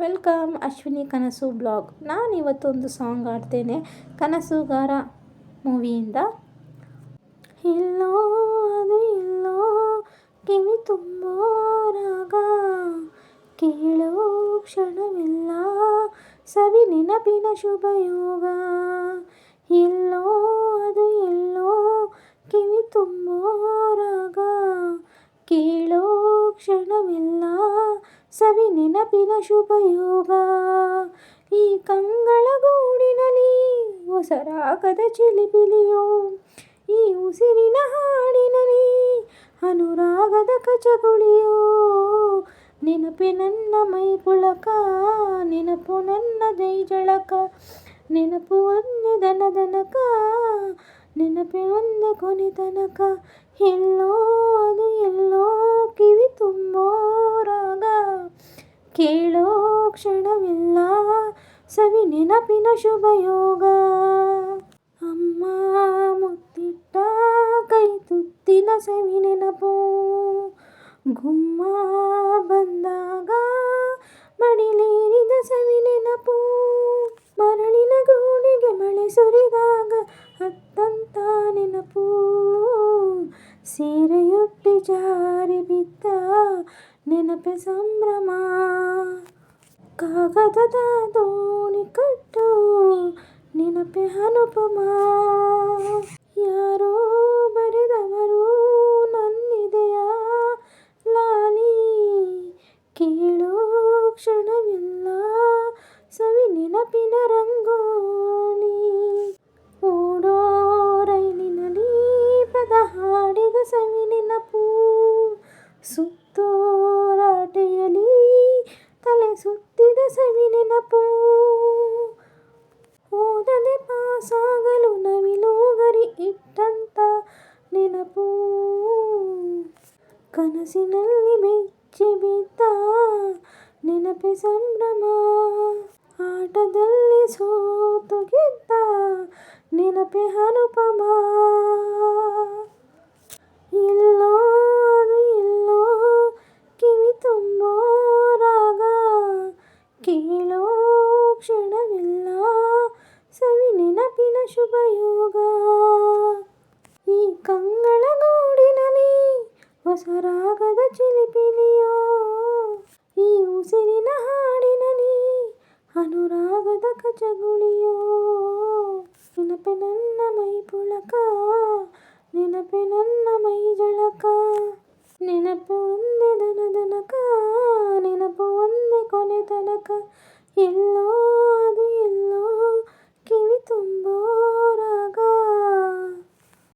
Welcome Ashwini ಕನಸು blog. ನಾನು ಇವತ್ತೊಂದು ಸಾಂಗ್ ಆಡ್ತೇನೆ ಕನಸುಗಾರ ಮೂವಿಯಿಂದ. ಇಲ್ಲೋ, ಅದು ಇಲ್ಲೋ, ಕಿವಿ ತುಂಬೋ ರಾಗ. ಕೇಳೋ ಕ್ಷಣವಿಲ್ಲ, ಸವಿ ನೆನಪಿನ ಶುಭ ಯೋಗ. ಇಲ್ಲೋ, ಅದು ಎಲ್ಲೋ ಕಿವಿ ತುಂಬೋರಾಗ ಕೇಳೋ ಕ್ಷಣವಿಲ್ಲ ಸವಿ ನೆನಪಿನ ಶುಭಯೋಗ. ಈ ಕಂಗಳ ಗೂಡಿನಲ್ಲಿ ಹೊಸರಾಗದ ಚಿಲಿಪಿಲಿಯೋ. ಈ ಉಸಿರಿನ ಹಾಡಿನಲ್ಲಿ ಅನುರಾಗದ ಕಚಗುಳಿಯೋ. ನೆನಪೆ ನನ್ನ ಮೈ ಪುಳಕ ನೆನಪು ನನ್ನ ದೈ ಜಳಕ ನೆನಪು ಒಂದೇ ದನ ದನಕ, ನೆನಪೆ ಒಂದೇ ಕೊನೆ ತನಕ. ಎಲ್ಲೋ ಅದು ಎಲ್ಲೋ ಕಿವಿ ತುಂಬೋ ರಾಗ. ಕೇಳೋ ಕ್ಷಣವಿಲ್ಲ ಸವಿ ನೆನಪಿನ ಶುಭಯೋಗ. ಅಮ್ಮ ಮುತ್ತಿಟ್ಟ ಕೈ ತುತ್ತಿನ ಸವಿ ನೆನಪು. ಗುಮ್ಮ ಬಂದಾಗ ಮಡಿಲೇರಿದ ಸವಿ ನೆನಪು. ಮರಳಿನ ಗೂಡಿಗೆ ಮಳೆ ಸುರಿದಾಗ ಹತ್ತಂತ ನೆನಪು. ಸೀರೆಯೊಟ್ಟಿ ಜಾರಿ ಬಿದ್ದ ನೆನಪೆ ಸಂಭ್ರಮ. ಕಾಗದದ ದೋಣಿ ಕಟ್ಟು, ನೆನಪೆ ಅನುಪಮ. ಯಾರೋ ಬರೆದವರು ನನ್ನಿದೆಯ ಲಾಲಿ. ಕೇಳೋ ಕ್ಷಣವಿಲ್ಲ ಸವಿ ನೆನಪಿನ ರಂಗೋಲಿ. ಓಡೋ ರೈಲಿನಲ್ಲಿ ಪದ ಹಾಡಿದ ಸವಿ ನೆನಪು. ಸುತ್ತೋ ಸವಿ ನೆನಪು ಓದದೆ ಪಾಸಾಗಲು ನವಿಲು ಗರಿ ಇಟ್ಟಂತ ನೆನಪು ಕನಸಿನಲ್ಲಿ ಬೆಚ್ಚಿ ಬಿದ್ದ ನೆನಪೆ ಸಂಭ್ರಮ ಆಟದಲ್ಲಿ ಸೋತು ಗೆದ್ದ ನೆನಪೆ ಅನುಪಮ ಎಲ್ಲೋ ನೆನಪಿನ ಶುಭ ಯೋಗ ಈ ಕಂಗಳ ಗೂಡಿನಲ್ಲಿ ಹೊಸ ರಾಗದ ಚಿಲಿಪಿಲಿಯೋ ಈ ಉಸಿರಿನ ಹಾಡಿನಲ್ಲಿ ಅನುರಾಗದ ಕಚಗುಳಿಯೋ ನೆನಪೆ ನನ್ನ ಮೈ ಪುಳಕ ನೆನಪೆ ನನ್ನ ಮೈ ಜಳಕ ನೆನಪು ಒಂದೇ ದನ ದನಕ ನೆನಪು ಒಂದೇ ಕೊನೆ ತನಕ ಎಲ್ಲೋ